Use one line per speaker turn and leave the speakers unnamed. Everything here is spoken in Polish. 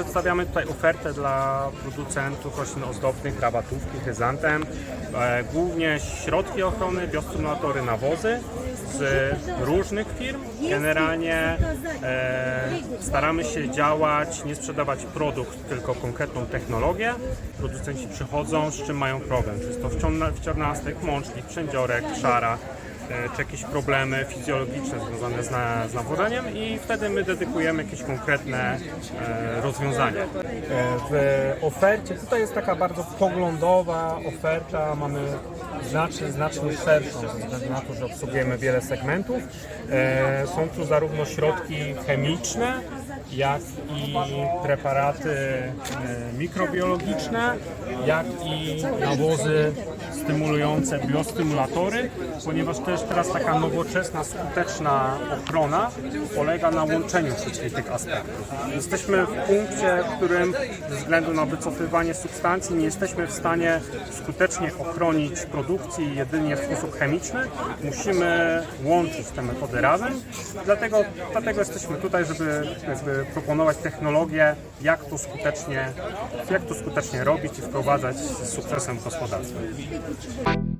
Przedstawiamy tutaj ofertę dla producentów roślin ozdobnych, rabatówki, chryzantem. E, Głównie środki ochrony, biostymulatory, nawozy z różnych firm. Generalnie e, staramy się działać, nie sprzedawać produkt, tylko konkretną technologię. Producenci przychodzą, z czym mają problem. Czy jest to wciornastek, mącznik, przędziorek, szara czy jakieś problemy fizjologiczne związane z, na, z i wtedy my dedykujemy jakieś konkretne e, rozwiązania. E, W ofercie, tutaj jest taka bardzo poglądowa oferta, mamy znacznie, znacznie szerszą, ze względu na to, że obsługujemy wiele segmentów. E, Są tu zarówno środki chemiczne, jak i preparaty e, mikrobiologiczne, jak i nawozy stymulujące, biostymulatory, ponieważ też teraz taka nowoczesna, skuteczna ochrona polega na łączeniu wszystkich tych aspektów. Jesteśmy w punkcie, w którym ze względu na wycofywanie substancji nie jesteśmy w stanie skutecznie ochronić produkcji jedynie w sposób chemiczny. Musimy łączyć te metody razem, dlatego, dlatego jesteśmy tutaj, żeby jakby proponować technologię, jak to skutecznie, jak to skutecznie robić i wprowadzać z sukcesem w gospodarstwie. 그렇죠.